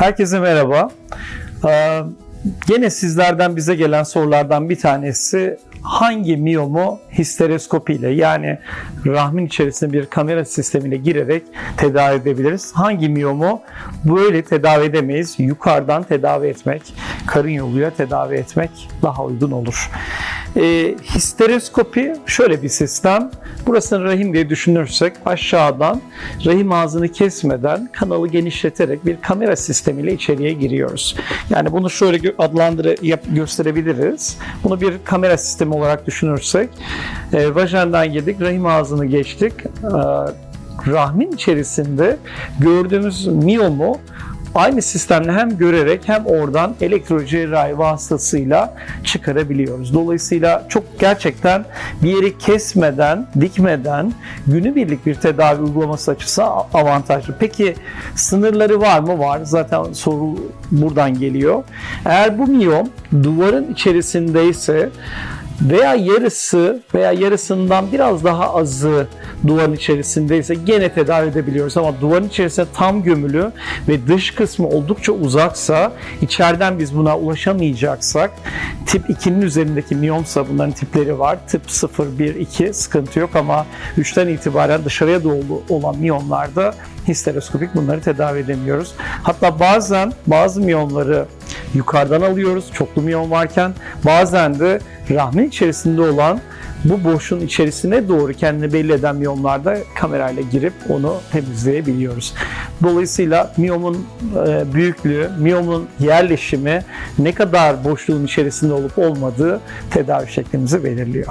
Herkese merhaba. Ee, Gene sizlerden bize gelen sorulardan bir tanesi hangi miyomu histeroskopi ile yani rahmin içerisine bir kamera sistemiyle girerek tedavi edebiliriz? Hangi miyomu böyle tedavi edemeyiz? Yukarıdan tedavi etmek, karın yoluyla tedavi etmek daha uygun olur. E, histeroskopi şöyle bir sistem. Burasını rahim diye düşünürsek aşağıdan rahim ağzını kesmeden kanalı genişleterek bir kamera sistemiyle içeriye giriyoruz. Yani bunu şöyle adlandır yap, gösterebiliriz. Bunu bir kamera sistemi olarak düşünürsek e, vajendan girdik, rahim ağzını geçtik. E, rahmin içerisinde gördüğümüz miyomu aynı sistemle hem görerek hem oradan elektrocerrahi vasıtasıyla çıkarabiliyoruz. Dolayısıyla çok gerçekten bir yeri kesmeden, dikmeden günübirlik bir tedavi uygulaması açısından avantajlı. Peki sınırları var mı? Var. Zaten soru buradan geliyor. Eğer bu miyom duvarın içerisindeyse veya yarısı veya yarısından biraz daha azı duvarın içerisindeyse gene tedavi edebiliyoruz ama duvarın içerisinde tam gömülü ve dış kısmı oldukça uzaksa içeriden biz buna ulaşamayacaksak tip 2'nin üzerindeki miyomsa bunların tipleri var. Tip 0, 1, 2 sıkıntı yok ama 3'ten itibaren dışarıya doğru olan miyomlarda histeroskopik bunları tedavi edemiyoruz. Hatta bazen bazı miyomları yukarıdan alıyoruz çoklu miyom varken bazen de rahmin içerisinde olan bu boşluğun içerisine doğru kendini belli eden miyomlarda kamerayla girip onu temizleyebiliyoruz. Dolayısıyla miyomun e, büyüklüğü, miyomun yerleşimi ne kadar boşluğun içerisinde olup olmadığı tedavi şeklimizi belirliyor.